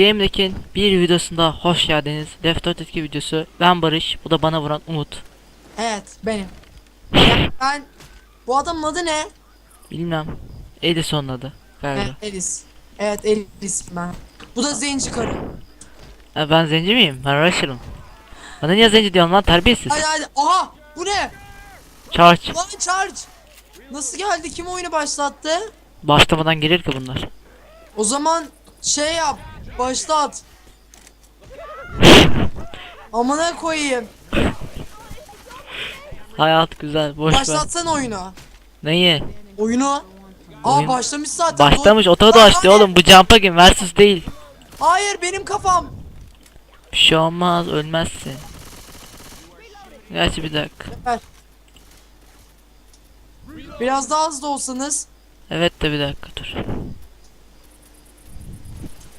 Game'deki bir videosunda hoş geldiniz. Left 4 etki videosu. Ben Barış, bu da bana vuran Umut. Evet benim. Ya ben bu adamın adı ne? Bilmem. Edison'un adı galiba. Evet Elis. Evet Elis ben. Bu da zenci karı. Ha, ben zenci miyim? Ben Rusher'ım. Bana niye zenci diyorsun lan terbiyesiz? Hadi hadi. Aha bu ne? Charge. Lan charge. Nasıl geldi? Kim oyunu başlattı? Başlamadan gelir ki bunlar. O zaman şey yap. Başlat. Amına koyayım. Hayat güzel, boş ver. Başlatsana oyunu. Neyi? Oyunu. Aa Oyun- başlamış zaten. Başlamış, Dur. otoda Lan açtı hayır. oğlum. Bu Jumpa Game versus değil. Hayır benim kafam. Bir şey olmaz, ölmezsin. Gerçi bir dakika. Biraz daha hızlı olsanız. Evet de bir dakika dur.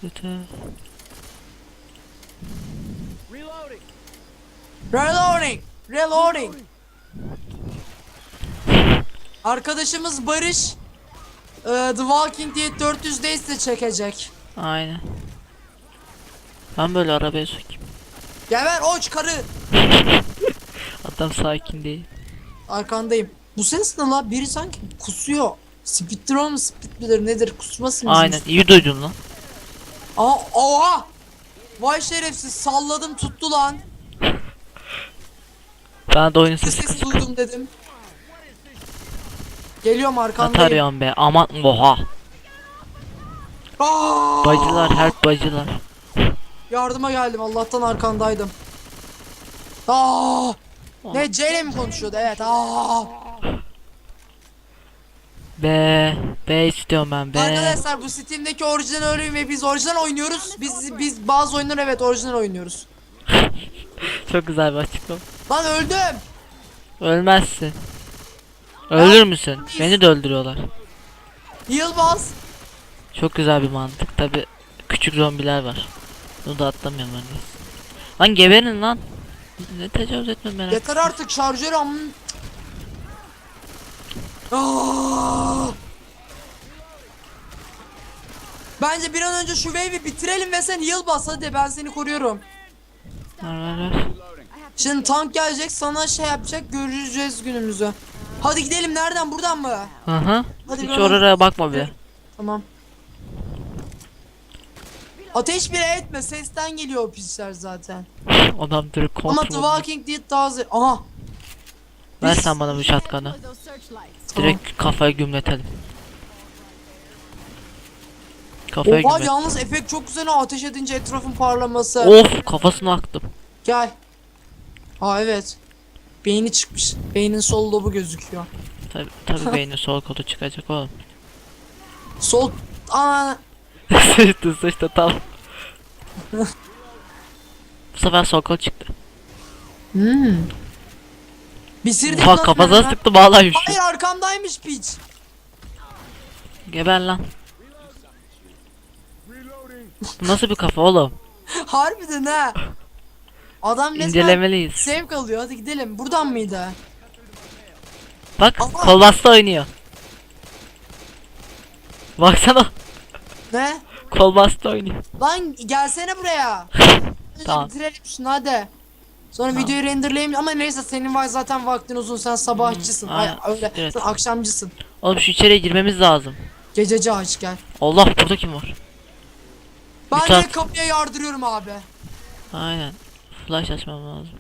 Lütfen. Reloading. Reloading. Arkadaşımız Barış e, The Walking Dead 400 Days de çekecek. Aynen. Ben böyle arabaya sokayım. Geber oç karı. Adam sakin değil. Arkandayım. Bu ses ne la? Biri sanki kusuyor. Spitron mu spit midir nedir kusması mı? Aynen iyi duydun lan. Aa, oha! Vay şerefsiz salladım tuttu lan. Ben de Bir sesi ses duydum dedim. Geliyorum arkandayım. tarıyorsun be aman oha. Aa! Bacılar her bacılar. Yardıma geldim Allah'tan arkandaydım. Aa! Ne C ile mi konuşuyordu? Evet. Aa! Be be istiyorum ben be. Arkadaşlar bu Steam'deki orijinal oyun ve biz orijinal oynuyoruz. Biz biz bazı oyunlar evet orijinal oynuyoruz. Çok güzel bir açıklama. Lan öldüm. Ölmezsin. Ölür müsün? Beni de öldürüyorlar. Bas. Çok güzel bir mantık. Tabi küçük zombiler var. Bunu da atlamıyorum ben. Lan geberin lan. Ne tecavüz etme merak. Yeter artık şarjör am. Aa! Bence bir an önce şu wave'i bitirelim ve sen heal bas hadi ben seni koruyorum. Şimdi tank gelecek sana şey yapacak göreceğiz günümüzü. Hadi gidelim nereden buradan mı? Hı hı. Hadi Hiç oraya bakma bile. Tamam. Ateş bile etme sesten geliyor o pisler zaten. Adam direkt Ama The kontrol. Walking Dead daha zı- Aha. Ver sen bana bu şatkanı. Direkt kafaya gümletelim. Kafaya Oha gümlet. yalnız efekt çok güzel ha ateş edince etrafın parlaması. Of kafasına aktım. Gel. Aa evet. Beyni çıkmış. Beynin sol lobu gözüküyor. Tabi tabi beynin sol kolu çıkacak oğlum. Sol Aa sıçtı sıçtı tam. Bu sefer sol kol çıktı. Hmm. Bitirdik lan kafasına sıktı bağlaymış. Hayır arkamdaymış piç. Geber lan. Bu nasıl bir kafa oğlum? Harbiden ha. Adam resmen İncelemeliyiz. zevk alıyor. Hadi gidelim. Buradan mıydı? Bak Ama- kol bastı oynuyor. Baksana Ne? kol bastı oynuyor. Lan gelsene buraya. Tamam. Bitirelim şunu hadi. Sonra Tamam. videoyu renderlayayım ama neyse senin var zaten vaktin uzun sen sabahçısın. Hmm, Ay, aynen. öyle. Evet. Sen akşamcısın. Oğlum şu içeriye girmemiz lazım. Gececi aç gel. Allah burada kim var? Ben saat- direkt kapıya yardırıyorum abi. Aynen. Flash açmam lazım.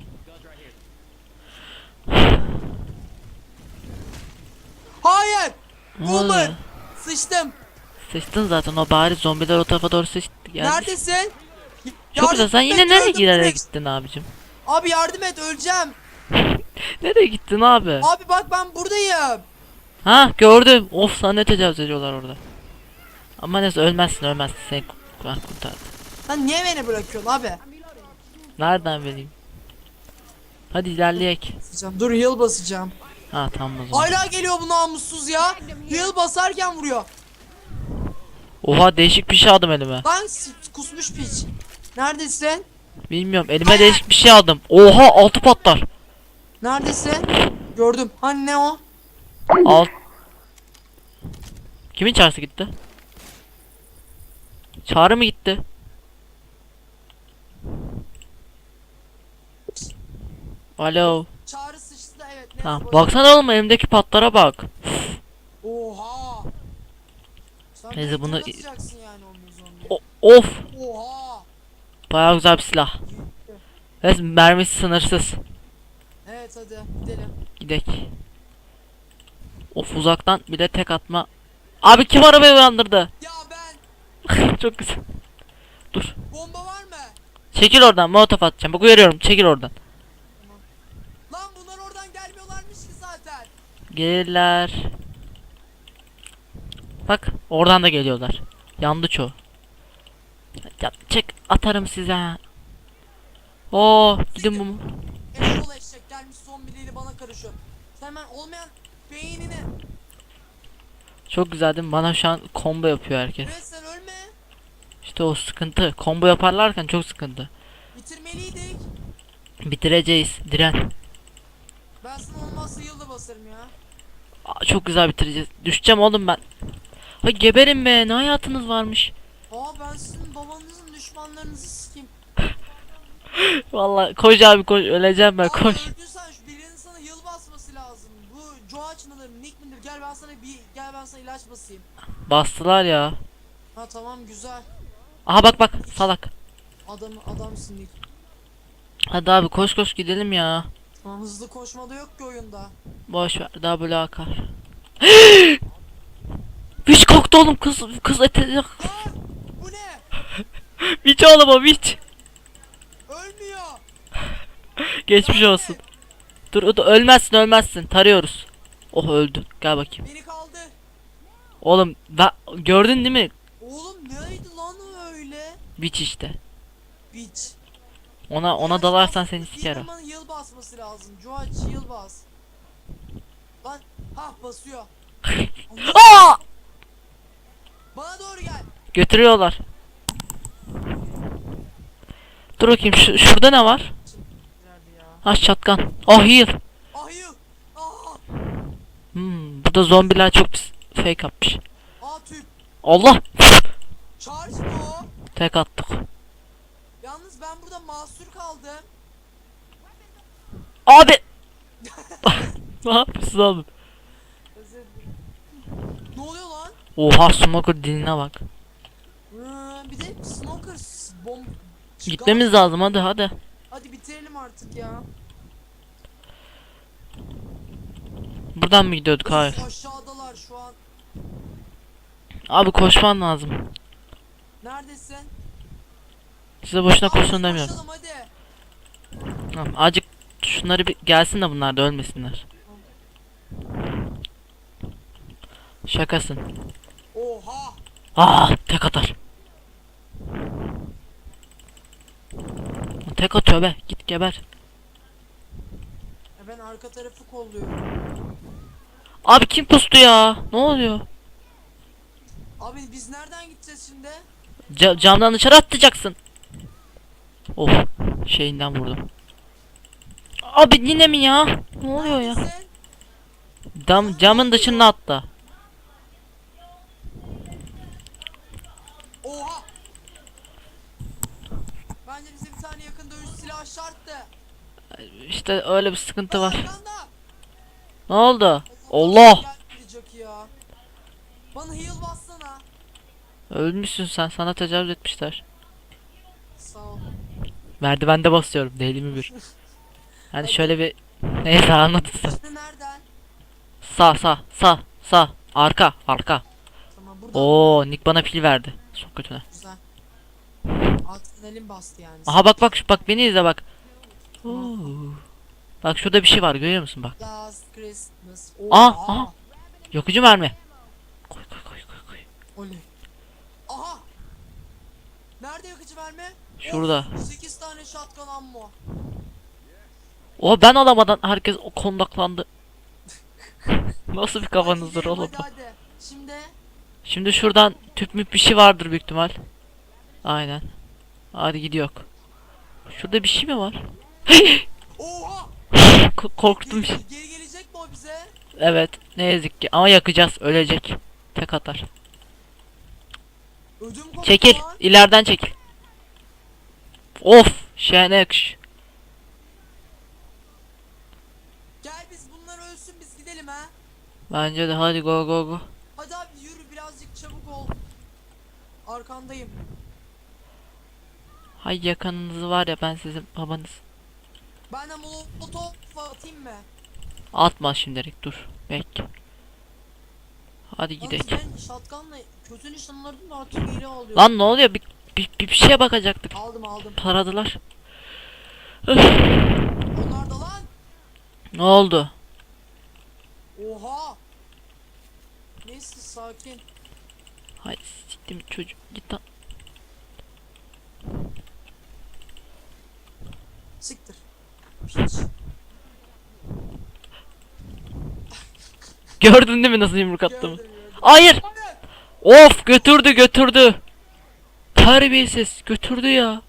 Hayır. Ne Boomer. oluyor? Sıçtım. Sıçtın zaten o bari zombiler o tarafa doğru sıçtı. Geldi. Neredesin? Çok güzel sen yine nereye direkt. gittin abicim? Abi yardım et öleceğim. Nereye gittin abi? Abi bak ben buradayım. Ha gördüm. Of sana ne tecavüz ediyorlar orada. Ama neyse ölmezsin ölmezsin seni ku- ben kurtardım. Lan niye beni bırakıyorsun abi? Nereden bileyim? Hadi ilerleyek. Basacağım. Dur heal basacağım. Ha tamam o zaman. Hala geliyor bu namussuz ya. Heal basarken vuruyor. Oha değişik bir şey aldım elime. Lan kusmuş piç. Neredesin? Bilmiyorum elime değişik bir şey aldım. Oha altı patlar. Neredesin? Gördüm. Hani ne o? Alt. Kimin çağrısı gitti? Çağrı mı gitti? Alo. Çağrı sıçtı evet. Tamam. Baksana oğlum elimdeki patlara bak. Oha. Sen Neyse bunu... Yani o, of. Oha. Bayağı güzel bir silah. Evet mermisi sınırsız. Evet hadi gidelim. Gidek. Of uzaktan bir de tek atma. Abi kim arabayı uyandırdı? Çok güzel. Dur. bomba var mı? Çekil oradan. Molotof atacağım. Bak uyarıyorum. Çekil oradan. Lan bunlar oradan gelmiyorlarmış ki zaten. Gelirler. Bak oradan da geliyorlar. Yandı çoğu. Ya çek atarım size. Oo gidin bu. Eşol eşek gelmiş zombiliyle bana karışıyor. Sen hemen olmayan beynini. Çok güzel değil mi? Bana şu an combo yapıyor herkes. Sen ölme. İşte o sıkıntı. Combo yaparlarken çok sıkıntı. Bitirmeliydik. Bitireceğiz. Diren. Ben sana olmazsa yılda basarım ya. Aa, çok güzel bitireceğiz. Düşeceğim oğlum ben. Ha geberin be. Ne hayatınız varmış. Aa ben sizin babanızın düşmanlarınızı sikeyim. Vallahi koş abi koş. Öleceğim ben Abi koş. öldüysen şu birinin sana yıl basması lazım. Bu Joaç mıdır, Nick midir? Gel ben sana bir gel ben sana ilaç basayım. Bastılar ya. Ha tamam güzel. Aha bak bak salak. Adam adamsın Nick. Hadi abi koş koş gidelim ya. Tamam hızlı koşmada yok ki oyunda. Boş ver daha böyle akar. Witch koktu oğlum kız kız ete bu ne? Witch oğlum o witch. Ölmüyor. Geçmiş olsun. Dur dur, ölmezsin ölmezsin tarıyoruz. Oh öldü. Gel bakayım. Beni kaldı. Oğlum ben, gördün değil mi? Oğlum neydi o Witch işte. Bitch. Ona ona dalarsan seni sikerim. Birinin bana yıl basması lazım. Joaç yıl bas. Lan ha basıyor. Aa! Bana doğru gel. Götürüyorlar. Dur bakayım şu, şurada ne var? Ha şatkan. Oh heal. Ayı. Aa. Hmm, burada zombiler çok pis fake. Aa tüp. Allah. Charge o? Tek attık. Yalnız ben burada mahsur kaldım. Abi. ne yapıyorsun oğlum? Ne oluyor lan? Oha smoker diline bak. Hı, bir de smoker bomb. Gitmemiz lazım hadi hadi. Hadi bitirelim artık ya. Buradan mı gidiyorduk? Hayır. Aşağıdalar şu an. Abi koşman lazım. Neredesin? Size boşuna koşun demiyorum. Koşalım hadi. Tamam azıcık şunları bir gelsin de bunlar da ölmesinler. Şakasın. Oha. Aa tek atar. Tek atıyor be. Git geber. E ben arka tarafı kolluyorum. Abi kim pustu ya? Ne oluyor? Abi biz nereden gideceğiz şimdi? Ca- camdan dışarı atacaksın. Oh şeyinden vurdum. Abi yine mi ya? Ne oluyor ya? Cam, camın dışına attı. Oha. Bence bize bir tane yakın dövüş silahı şarttı. İşte öyle bir sıkıntı var. Ne oldu? Allah! Bana heal bassana. Ölmüşsün sen. Sana tecavüz etmişler. Sağ ol. Merdivende basıyorum. Deli mi bir? Hani şöyle bir... Neyse anladın sen. Şimdi nereden? Sağ sağ sağ sağ. Arka arka. Tamam. Oo Nick bana pil verdi. Çok kötü. Güzel. Adrenalin bastı yani. Aha bak bak şu- bak beni izle bak. Oo. Bak şurada bir şey var görüyor musun bak. Last Christmas. Aa, Oha. aha. Yakıcı mermi. Koy koy koy koy koy. Oley. Nerede yakıcı verme? Şurada. 8 tane shotgun ammo. O ben alamadan herkes o kondaklandı. Nasıl bir kafanızdır oğlum? Hadi, hadi. Şimdi Şimdi şuradan tüp müp bir şey vardır büyük ihtimal. Aynen. Hadi gidiyor. Şurada bir şey mi var? Oha! Ko- korktum. Geri, geri gelecek mi o bize? Evet. Ne yazık ki. Ama yakacağız. Ölecek. Tek atar. Çekil. lan. ileriden çekil. Of. Şahane yakış. Gel biz bunlar ölsün biz gidelim ha. Bence de hadi go go go. Hadi abi yürü birazcık çabuk ol. Arkandayım. Hay yakınınız var ya ben sizin babanız. Ben de molotof atayım mı? Atma şimdilik dur. Bekle. Hadi gidelim. ben shotgunla kötü nişanlardım da artık hile alıyorum. Lan ne oluyor? Bir, bir, bir, şeye bakacaktık. Aldım aldım. Taradılar. Onlar da lan. Ne oldu? Oha. Neyse sakin. Hay siktim çocuk git lan. Siktir. Piç. Gördün değil mi nasıl yumruk attığımı? Hayır. Of götürdü götürdü. Terbiyesiz götürdü ya.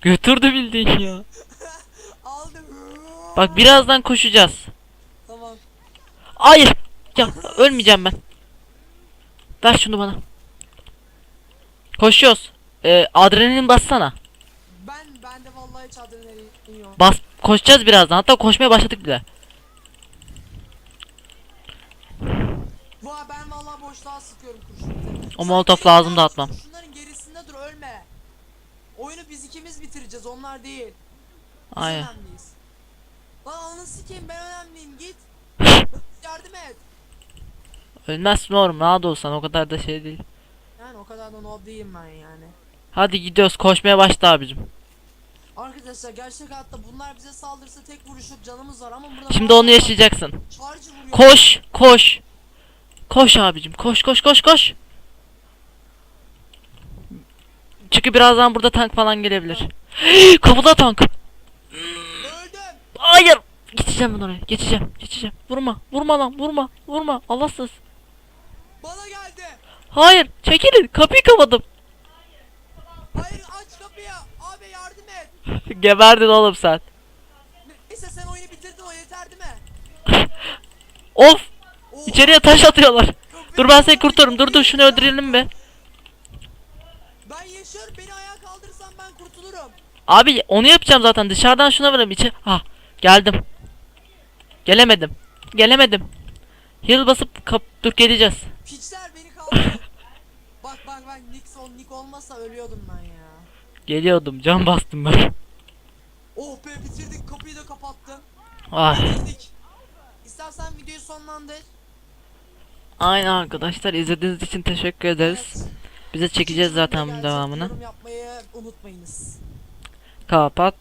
Götürdü bildiğin ya. Bak birazdan koşacağız. Tamam. Hayır. Ya ölmeyeceğim ben. Ver şunu bana. Koşuyoruz. Ee, adrenalin bassana. Ben ben de vallahi hiç adrenalin yok. Bas koşacağız birazdan. Hatta koşmaya başladık bile. Vay boşluğa sıkıyorum kurşunu. O molotof lazım da atmam. Şunların gerisinde dur ölme. Oyunu biz ikimiz bitireceğiz onlar değil. Biz Aynen. önemliyiz. Lan ananı sikeyim ben önemliyim git. Yardım et. Ölmezsin oğlum rahat olsan o kadar da şey değil. Yani o kadar da noob değilim ben yani. Hadi gidiyoruz koşmaya başla abicim. Arkadaşlar gerçek hayatta bunlar bize saldırsa tek vuruşluk canımız var ama burada Şimdi onu yaşayacaksın. Charge vuruyor. Koş koş. Koş abicim koş koş koş koş. Çünkü birazdan burada tank falan gelebilir. Kapıda tank. Hayır. Geçeceğim ben oraya. Geçeceğim. Geçeceğim. Vurma. Vurma lan. Vurma. Vurma. Allahsız. Bana geldi. Hayır. Çekilin. Kapıyı kapadım. Hayır aç kapıyı. Abi yardım et. Geberdin oğlum sen. Neyse sen oyunu bitirdin o yeter değil mi? Of. İçeriye taş atıyorlar. Dur ben seni kapattın, kurtarırım. Dur dur şunu öldürelim be. Ben yaşıyorum beni ayağa kaldırırsan ben kurtulurum. Abi onu yapacağım zaten. Dışarıdan şuna varım içi. Ha geldim. Gelemedim. Gelemedim. Heal basıp kap dur geleceğiz. Piçler beni kaldırın. bak bak bak Nick son Nick olmasa ölüyordum ben ya. Geliyordum. Can bastım ben. Oh be bitirdik kapıyı da. Ay. Bitirdik. İstersen videoyu sonlandır. Aynen arkadaşlar izlediğiniz için teşekkür ederiz. Evet. Bize çekeceğiz zaten bunun devamını. Yorum yapmayı unutmayınız. Kapat.